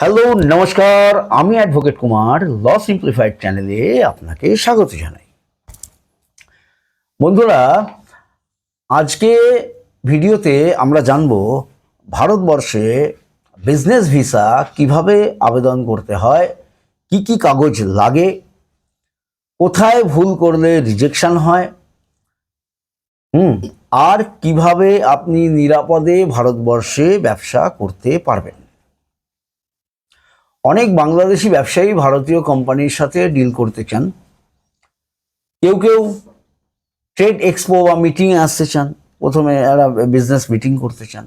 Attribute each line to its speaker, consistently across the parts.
Speaker 1: Hello নমস্কার, আমি advocate Kumar ল simplified চ্যানেলে আপনাকে স্বাগত জানাই। বন্ধুরা, আজকে ভিডিওতে আমরা জানব ভারতবর্ষে বিজনেস ভিসা কীভাবে আবেদন করতে হয়, কি কি কাগজ লাগে, কোথায় ভুল করলে রিজেকশন হয়, হুম, আর কীভাবে আপনি নিরাপদে ভারতবর্ষে ব্যবসা করতে পারবেন। অনেক বাংলাদেশি ব্যবসায়ী ভারতীয় কোম্পানির সাথে ডিল করতে চান। কেউ কেউ ট্রেড এক্সপো বা মিটিংয়ে আসতে চান। প্রথমে এরা বিজনেস মিটিং করতে চান।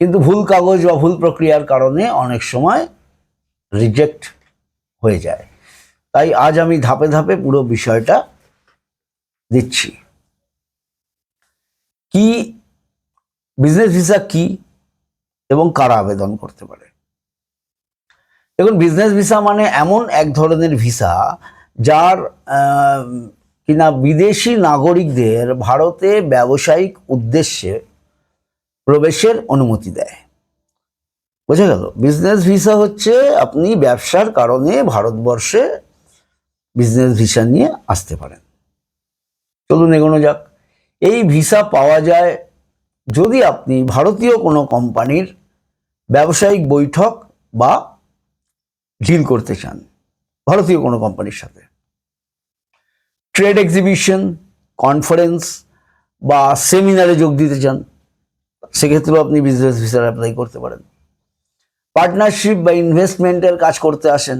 Speaker 1: কিন্তু ভুল কাগজ বা ভুল প্রক্রিয়ার কারণে অনেক সময় রিজেক্ট হয়ে যায়। তাই আজ আমি ধাপে ধাপে পুরো বিষয়টা দিচ্ছি। কি বিজনেস ভিসা কি এবং কারা আবেদন করতে পারে? দেখুন বিজনেস ভিসা মানে এমন এক ধরনের ভিসা যার কিনা বিদেশি নাগরিকদের ভারতে ব্যবসায়িক উদ্দেশ্যে প্রবেশের অনুমতি দেয়। বোঝা গেল? বিজনেস ভিসা হচ্ছে আপনি ব্যবসার কারণে ভারতবর্ষে বিজনেস ভিসা নিয়ে আসতে পারেন। চলুন এগোনো যাক। এই ভিসা পাওয়া যায় যদি আপনি ভারতীয় কোনো কোম্পানির ব্যবসায়িক বৈঠক বা ডিল করতে চান ভারতীয় কোনো কোম্পানির সাথে। ট্রেড এক্সিবিশন, কনফারেন্স বা সেমিনারে যোগ দিতে চান, সেক্ষেত্রেও আপনি বিজনেস ভিসার অ্যাপ্লাই করতে পারেন। পার্টনারশিপ বা ইনভেস্টমেন্টের কাজ করতে আসেন,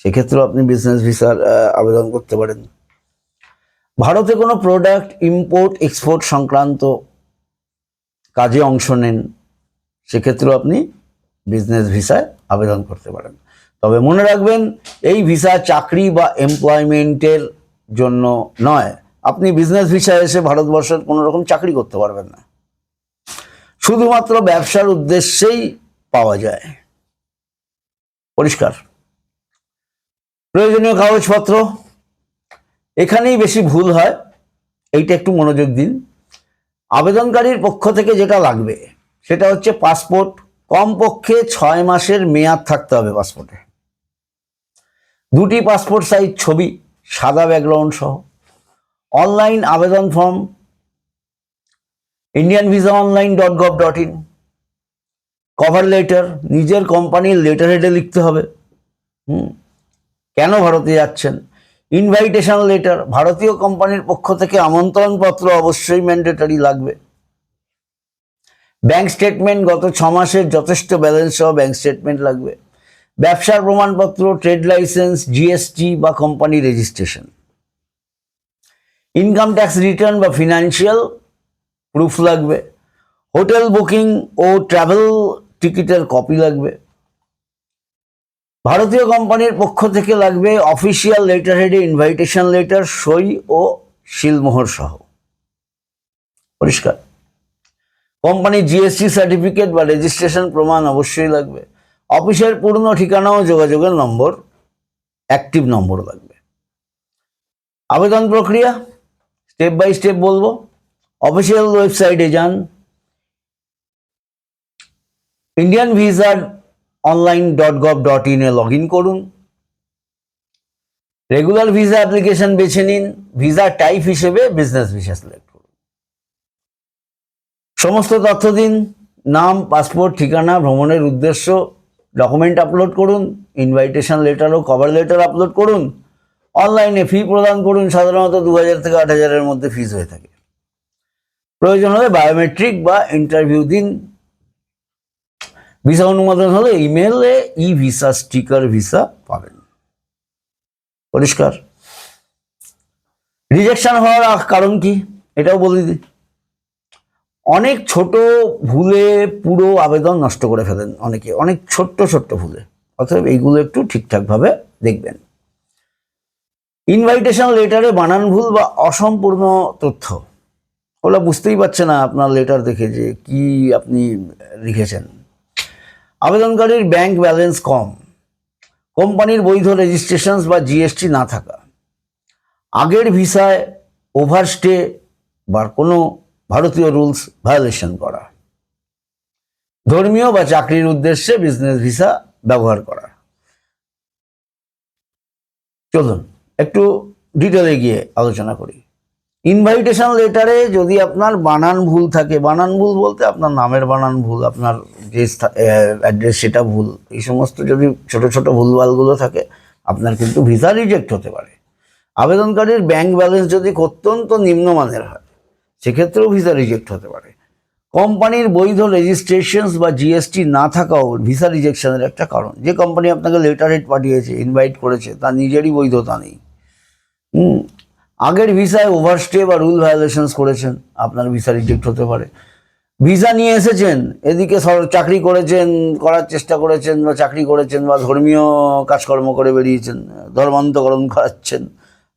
Speaker 1: সেক্ষেত্রেও আপনি বিজনেস ভিসার আবেদন করতে পারেন। ভারতে কোনো প্রোডাক্ট ইম্পোর্ট এক্সপোর্ট সংক্রান্ত কাজে অংশ নেন, সেক্ষেত্রেও আপনি বিজনেস ভিসায় আবেদন করতে পারেন। তবে মনে রাখবেন, এই ভিসা চাকরি বা এমপ্লয়মেন্টের জন্য নয়। আপনি বিজনেস ভিসায় এসে ভারতবর্ষের কোনো রকম চাকরি করতে পারবেন না। শুধুমাত্র ব্যবসার উদ্দেশ্যেই পাওয়া যায়। পরিষ্কার। প্রয়োজনীয় কাগজপত্র। এখানেই বেশি ভুল হয়। এইটা একটু মনোযোগ দিন। আবেদনকারীর পক্ষ থেকে যেটা লাগবে, সেটা হচ্ছে পাসপোর্ট কমপক্ষে ছয় মাসের মেয়াদ থাকতে হবে পাসপোর্টে দুটি পাসপোর্ট সাইজ ছবি, সাদা ব্যাকগ্রাউন্ড সহ। অনলাইন আবেদন form Indian visa online dot gov dot in cover letter নিজের কোম্পানির লেটার হেডে লিখতে হবে। হুম? কেন ভারতে যাচ্ছেন? ইনভাইটেশন লেটার ভারতীয় কোম্পানির পক্ষ থেকে আমন্ত্রণপত্র অবশ্যই ম্যান্ডেটারি লাগবে। ব্যাংক স্টেটমেন্ট গত ছ মাসের যথেষ্ট ব্যালেন্স সহ ব্যাংক স্টেটমেন্ট লাগবে। ব্যবসার প্রমাণপত্র ট্রেড লাইসেন্স জিএসটি বা company registration income tax return বা ফিনান্সিয়াল প্রুফ লাগবে। হোটেল বুকিং ও ট্রাভেল টিকিটের কপি লাগবে। ভারতীয় কোম্পানির পক্ষ থেকে লাগবে অফিসিয়াল লেটার হেডে ইনভাইটেশন লেটার সই ও শিলমোহর সহ। পরিষ্কার। কোম্পানি জিএসটি সার্টিফিকেট বা রেজিস্ট্রেশন প্রমাণ অবশ্যই লাগবে। অফিসের পূর্ণ ঠিকানা ও যোগাযোগের নম্বর অ্যাক্টিভ নম্বর লাগবে। আবেদন প্রক্রিয়া স্টেপ বাই স্টেপ বলব। অফিসিয়াল ওয়েবসাইটে যান। ইন্ডিয়ান ভিসার অনলাইন ডট গভ ডট ইনে লগ ইন করুন। রেগুলার ভিসা অ্যাপ্লিকেশন বেছে নিন। ভিসা টাইপ হিসেবে বিজনেস ভিসা সিলেক্ট সমস্ত তথ্য দিন, নাম, পাসপোর্ট, ঠিকানা, ভ্রমণের উদ্দেশ্য ডকুমেন্ট আপলোড করুন ইনভাইটেশন লেটার ও কভার লেটার আপলোড করুন অনলাইনে ফি প্রদান করুন, সাধারণত দু হাজার থেকে আট হাজারের মধ্যে ফিজ হয়ে থাকে। প্রয়োজন হলে বায়োমেট্রিক বা ইন্টারভিউ দিন। ভিসা অনুমোদন হলে ইমেলে ই ভিসা স্টিকার ভিসা পাবেন। পরিষ্কার? রিজেকশন হওয়ার কারণ কি? এটাও বলে দিই। অনেক ছোট ভুলে পুরো আবেদন নষ্ট করে ফেলেন অনেকে, অনেক ছোট্ট ছোট্ট ভুলে। অতএব এইগুলো একটু ঠিকঠাকভাবে দেখবেন। ইনভাইটেশন লেটারে বানান ভুল বা অসম্পূর্ণ তথ্য। ওরা বুঝতেই পারছে না আপনার লেটার দেখে যে কি আপনি লিখেছেন। আবেদনকারীর ব্যাংক ব্যালেন্স কম। কোম্পানির বৈধ রেজিস্ট্রেশন বা জিএসটি না থাকা। আগের ভিসায় ওভারস্টে বা কোনো ভারতীয় রুলস ভায়োলেশন করা। ধর্মীয় বা চাকরির উদ্দেশ্যে বিজনেস ভিসা ব্যবহার করা। চলুন, একটু ডিটেলে গিয়ে আলোচনা করি। ইনভাইটেশন লেটারে যদি আপনার বানান ভুল থাকে, বানান ভুল বলতে আপনার নামের বানান ভুল, আপনার যে অ্যাড্রেস সেটা ভুল, এই সমস্ত যদি ছোট ছোট ভুলভালগুলো থাকে, আপনার কিন্তু ভিসা রিজেক্ট হতে পারে। আবেদনকারীর ব্যাংক ব্যালেন্স যদি অত্যন্ত নিম্নমানের হয় সেক্ষেত্রেও ভিসা রিজেক্ট হতে পারে। কোম্পানির বৈধ রেজিস্ট্রেশনস বা জিএসটি না থাকাও ভিসা রিজেকশনের একটা কারণ। যে কোম্পানি আপনাকে লেটার হেড পাঠিয়েছে ইনভাইট করেছে, তার নিজেরই বৈধতা নেই। আগের ভিসায় ওভারস্টে বা রুল ভায়োলেশনস করেছেন, আপনার ভিসা রিজেক্ট হতে পারে। ভিসা নিয়ে এসেছেন, এদিকে চাকরি করেছেন, করার চেষ্টা করেছেন বা চাকরি করেছেন বা ধর্মীয় কাজকর্ম করে বেরিয়েছেন, ধর্মান্তকরণ করাচ্ছেন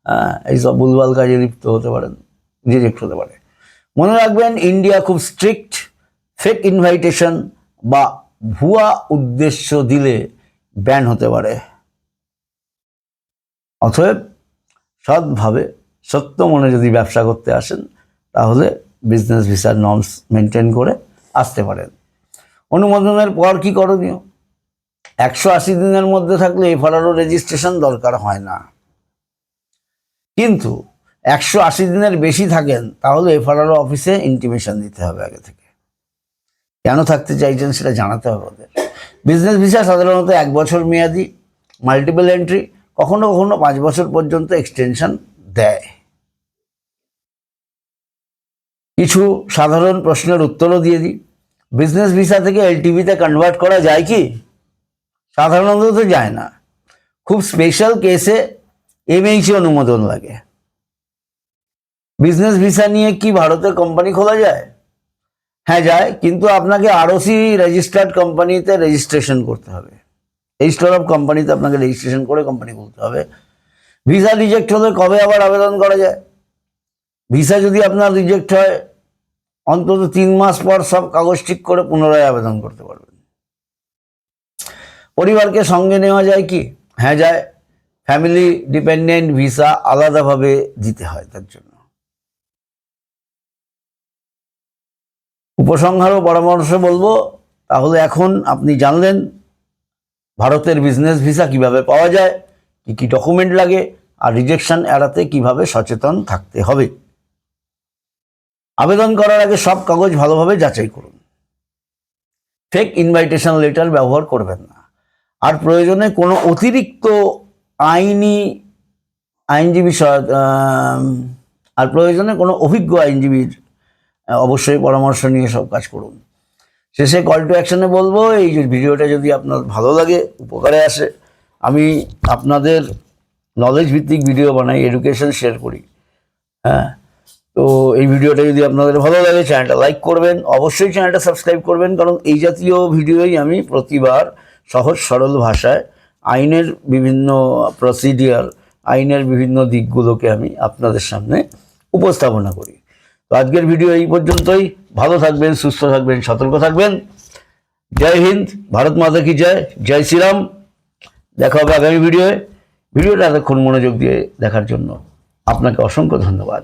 Speaker 1: হ্যাঁ এইসব ভুলভাল কাজে লিপ্ত হতে পারেন রিজেক্ট হতে পারে। মনে রাখবেন ইন্ডিয়া খুব স্ট্রিক্ট ফেক ইনভাইটেশন বা ভুয়া উদ্দেশ্য দিলে ব্যান হতে পারে। অতএব সৎভাবে, সত্য মনে যদি ব্যবসা করতে আসেন, তাহলে বিজনেস ভিসার নর্মস মেনটেন করে আসতে পারেন। অনুমোদনের পর কি করণীয়? একশো আশি দিনের মধ্যে থাকলে এফআরআরও রেজিস্ট্রেশন দরকার হয় না। কিন্তু একশো আশি দিনের বেশি থাকেন, তাহলে এফআরআরও অফিসে ইন্টিমেশন দিতে হবে আগে থেকে। কেন থাকতে চাইছেন সেটা জানাতে হবে ওদের। বিজনেস ভিসা সাধারণত এক বছর মেয়াদি মাল্টিপল এন্ট্রি কখনো কখনো পাঁচ বছর পর্যন্ত এক্সটেনশন দেয়। কিছু সাধারণ প্রশ্নের উত্তরও দিয়ে দিই। বিজনেস ভিসা থেকে এলটিভিতে কনভার্ট করা যায় কি? সাধারণত তো যায় না। খুব স্পেশাল কেসে এমএইচি অনুমোদন লাগে। বিজনেস ভিসা নিয়ে কি ভারতে কোম্পানি খোলা যায়? হ্যাঁ যায়, কিন্তু আপনাকে আরওসি রেজিস্টার্ড কোম্পানিতে রেজিস্ট্রেশন করতে হবে। রেজিস্টার অফ কোম্পানিতে আপনাকে রেজিস্ট্রেশন করে কোম্পানি খুলতে হবে। ভিসা রিজেক্ট হলে কবে আবার আবেদন করা যায়? ভিসা যদি আপনার রিজেক্ট হয়, অন্তত তিন মাস পর সব কাগজ ঠিক করে পুনরায় আবেদন করতে পারবেন। পরিবারকে সঙ্গে নেওয়া যায় কি? হ্যাঁ যায়। ফ্যামিলি ডিপেন্ডেন্ট ভিসা আলাদাভাবে দিতে হয় তার জন্য। উপসংহার ও পরামর্শ বলব, তাহলে এখন আপনি জানলেন ভারতের বিজনেস ভিসা কীভাবে পাওয়া যায়, কি কি ডকুমেন্ট লাগে, আর রিজেকশন এড়াতে কীভাবে সচেতন থাকতে হবে। আবেদন করার আগে সব কাগজ ভালোভাবে যাচাই করুন। ফেক ইনভাইটেশন লেটার ব্যবহার করবেন না। আর প্রয়োজনে কোনো অতিরিক্ত আইনি আইনজীবী আর প্রয়োজনে কোনো অভিজ্ঞ আইনজীবীর অবশ্যই পরামর্শ নিয়ে সব কাজ করুন। শেষে কল টু অ্যাকশনে বলব, এই ভিডিওটা যদি আপনার ভালো লাগে, উপকারে আসে, আমি আপনাদের নলেজ ভিত্তিক ভিডিও বানাই এডুকেশন শেয়ার করি। হ্যাঁ তো এই ভিডিওটা যদি আপনাদের ভালো লাগে চ্যানেলটা লাইক করবেন। অবশ্যই চ্যানেলটা সাবস্ক্রাইব করবেন, কারণ এই জাতীয় ভিডিওই আমি প্রতিবার সহজ সরল ভাষায় আইনের বিভিন্ন প্রসিডিয়ার আইনের বিভিন্ন দিকগুলোকে আমি আপনাদের সামনে উপস্থাপনা করি। তো আজকের ভিডিও এই পর্যন্তই। ভালো থাকবেন, সুস্থ থাকবেন, সতর্ক থাকবেন। জয় হিন্দ, ভারত মাতা কি জয় জয় শ্রীরাম। দেখা হবে আগামী ভিডিওয়ে। ভিডিওটা এতক্ষণ মনোযোগ দিয়ে দেখার জন্য আপনাকে অসংখ্য ধন্যবাদ।